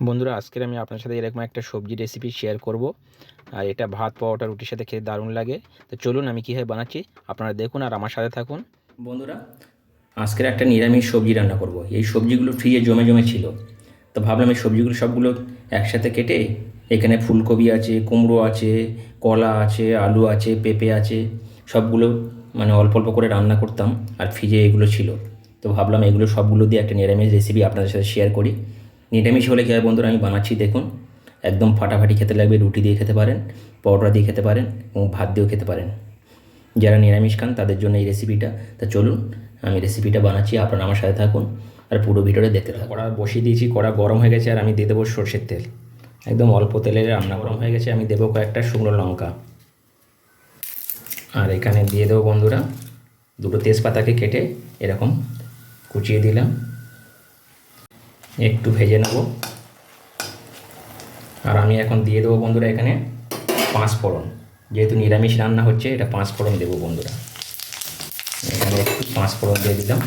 বন্ধুরা, আজকের আমি আপনার সাথে এরকম একটা সবজি রেসিপি শেয়ার করব। আর এটা ভাত পাওয়াটা রুটির সাথে খেতে দারুণ লাগে। তো চলুন আমি কীভাবে বানাচ্ছি, আপনারা দেখুন আর আমার সাথে থাকুন। বন্ধুরা, আজকের একটা নিরামিষ সবজি রান্না করব। এই সবজিগুলো ফ্রিজে জমে জমে ছিল। তো ভাবলাম এই সবজিগুলো সবগুলো একসাথে কেটে এখানে ফুলকপি আছে, কুমড়ো আছে, কলা আছে, আলু আছে, পেঁপে আছে, সবগুলো মানে অল্প অল্প করে রান্না করতাম। আর ফ্রিজে এগুলো ছিল। তো ভাবলাম এগুলো সবগুলো দিয়ে একটা নিরামিষ রেসিপি আপনাদের সাথে শেয়ার করি। নিরামিষ হলে কী হয় বন্ধুরা? আমি বানাচ্ছি, দেখুন। একদম ফাটাফাটি খেতে লাগবে, রুটি দিয়ে খেতে পারেন, পরোটা দিয়ে খেতে পারেন এবং ভাত দিয়েও খেতে পারেন। যারা নিরামিষ খান, তাদের জন্য এই রেসিপিটা তা চলুন, আমি রেসিপিটা বানাচ্ছি, আপনারা আমার সাথে থাকুন আর পুরো ভিডিওটা দেখতে থাকুন। কড়া বসিয়ে দিয়েছি, কড়া গরম হয়ে গেছে আর আমি দিয়ে দেবো সর্ষের তেল। একদম অল্প তেলে রান্না গরম হয়ে গেছে, আমি দেবো কয়েকটা শুকনো লঙ্কা। আর এখানে দিয়ে দেবো বন্ধুরা, দুটো তেজপাতাকে কেটে এরকম কুচিয়ে দিলাম। একটু ভেজে নেব। আর আমি এখন দিয়ে দেবো বন্ধুরা এখানে পাঁচ ফোড়ন। যেহেতু নিরামিষ রান্না হচ্ছে, এটা পাঁচ ফোড়ন দেবো বন্ধুরা। এখানে একটু পাঁচ ফোড়ন দিয়ে দিলাম।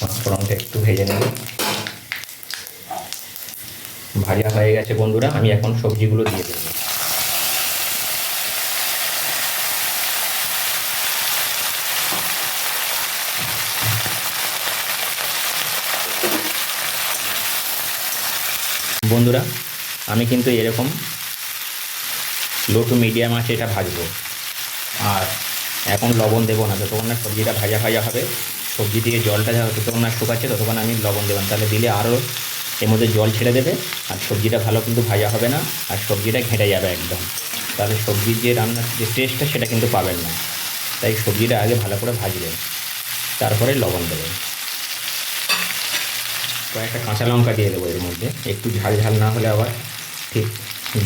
পাঁচ ফোড়নটা একটু ভেজে নেব। ভাজা হয়ে গেছে বন্ধুরা, আমি এখন সবজিগুলো দিয়ে দেবো। বন্ধুরা, আমি কিন্তু এরকম লো টু মিডিয়াম আছে এটা ভাজবো। আর এখন লবণ দেবো না, যতক্ষণ না সবজিটা ভাজা ভাজা হবে, সবজি থেকে জলটা যতক্ষণ না শুকাচ্ছে, ততক্ষণ আমি লবণ দেবেন তাহলে দিলে আরও এর মধ্যে জল ছেড়ে দেবে, আর সবজিটা ভালো কিন্তু ভাজা হবে না, আর সবজিটা ঘেঁটে যাবে একদম। তাহলে সবজির যে রান্নার যে টেস্টটা সেটা কিন্তু পাবেন না। তাই সবজিটা আগে ভালো করে ভাজবেন তারপরে লবণ দেবেন কয়েকটা কাঁচা লঙ্কা দিয়ে দেবো এর মধ্যে। একটু ঝাল ঝাল না হলে আবার ঠিক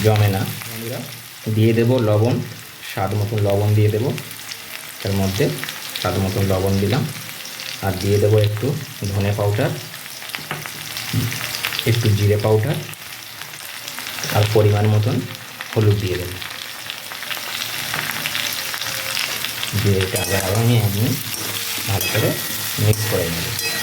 জমে না। বন্ধুরা। দিয়ে দেবো লবণ স্বাদ মতন লবণ দিয়ে দেবো। তার মধ্যে স্বাদ মতন লবণ দিলাম। আর দিয়ে দেবো একটু ধনে পাউডার একটু জিরে পাউডার আর পরিমাণ মতন হলুদ দিয়ে দেবো। দিয়ে এটা আবার আমি আমি ভালো করে মিক্স করে নেব।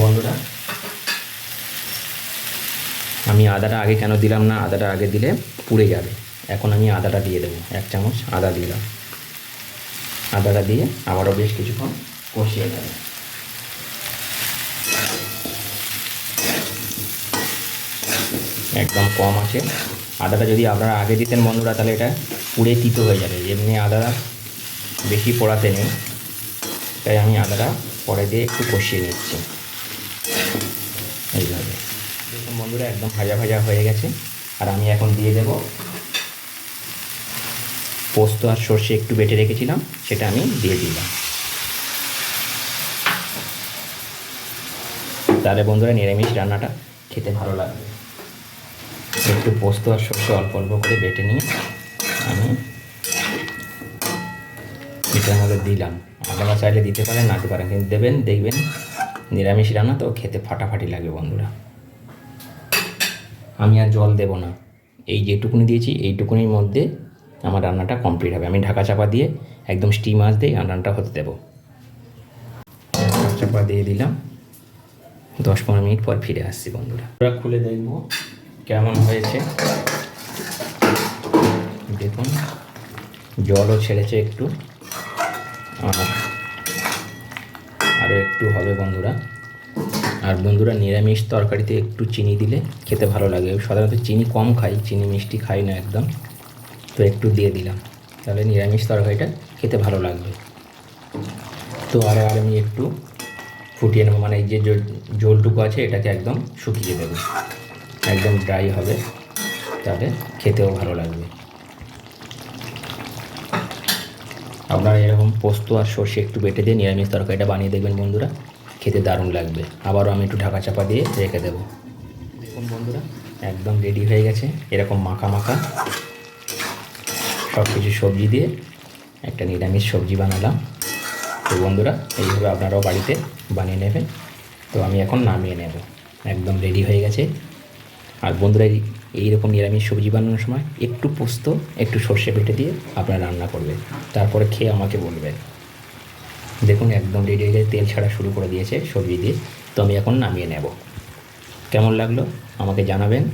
বন্ধুরা, আমি আদাটা আগে কেন দিলাম না? আদাটা আগে দিলে পুড়ে যাবে। এখন আমি আদাটা দিয়ে দেবো। এক চামচ আদা দিলাম আদাটা দিয়ে আবারও বেশ কিছুক্ষণ কষিয়ে দেবো একদম কম আছে। আদাটা যদি আপনারা আগে দিতেন বন্ধুরা, তাহলে এটা পুড়ে তিতো হয়ে যাবে। এমনি আদাটা বেশি পোড়াতে নেই। তাই আমি আদাটা পরে দিয়ে একটু কষিয়ে নিচ্ছি। এইভাবে দেখুন বন্ধুরা একদম ভাজা ভাজা হয়ে গেছে। আর আমি এখন দিয়ে দেব পোস্ত আর সর্ষে একটু বেটে রেখেছিলাম, সেটা আমি দিয়ে দিলাম। তাহলে বন্ধুরা নিরামিষ রান্নাটা খেতে ভালো লাগবে। একটু পোস্ত আর সর্ষে অল্প অল্প করে বেটে নিয়ে আমি এটার মধ্যে দিলাম। আপনারা চাইলে দিতে পারেন, না দিতে পারেন, কিন্তু দেবেন, দেখবেন নিরামিষ রান্না তো খেতে ফাটাফাটি লাগে বন্ধুরা। আমি আর জল দেব না। এই যেটুকুনি দিয়েছি, এইটুকুনির মধ্যে আমার রান্নাটা কমপ্লিট হবে। আমি ঢাকা চাপা দিয়ে একদম স্টিম আঁচ দিয়ে রান্নাটা হতে দেবো। চাপা দিয়ে দিলাম। দশ পনেরো মিনিট পর ফিরে আসছি বন্ধুরা। ওরা খুলে দেখব কেমন হয়েছে। দেখুন, জলও ছেড়েছে একটু। আর আরও একটু হবে বন্ধুরা। আর বন্ধুরা নিরামিষ তরকারিতে একটু চিনি দিলে খেতে ভালো লাগে। সাধারণত চিনি কম খাই, চিনি মিষ্টি খাই না একদম। তো একটু দিয়ে দিলাম। তাহলে নিরামিষ তরকারিটা খেতে ভালো লাগবে। তো আর আর আমি একটু ফুটিয়ে নেব। মানে এই যে জলটুকু আছে, এটাকে একদম শুকিয়ে দেবো। একদম ড্রাই হবে। তাহলে খেতেও ভালো লাগবে। আপনারা এরকম পোস্ত আর সর্ষে একটু বেটে দিয়ে নিরামিষ তরকারিটা বানিয়ে দেখবেন বন্ধুরা। খেতে দারুণ লাগবে। আবারও আমি একটু ঢাকা চাপা দিয়ে রেখে দেবো। দেখুন বন্ধুরা, একদম রেডি হয়ে গেছে। এরকম মাখা মাখা সব কিছু সবজি দিয়ে একটা নিরামিষ সবজি বানালাম। তো বন্ধুরা, এইভাবে আপনারাও বাড়িতে বানিয়ে নেবেন। তো আমি এখন নামিয়ে নেব। একদম রেডি হয়ে গেছে। আর বন্ধুরা এইরকম নিরামিষ সবজি বানানোর সময় একটু পোস্ত, একটু সর্ষে বেটে দিয়ে আপনারা রান্না করবে তারপরে খেয়ে আমাকে বলবে দেখুন, একদম রেডি হয়ে তেল ছাড়া শুরু করে দিয়েছে সবজি দিয়ে। তো আমি এখন নামিয়ে নেব। কেমন লাগল? আমাকে জানাবেন।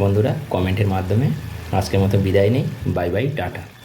বন্ধুরা কমেন্টের মাধ্যমে। আজকের মতো বিদায় নেই। Bye bye tata.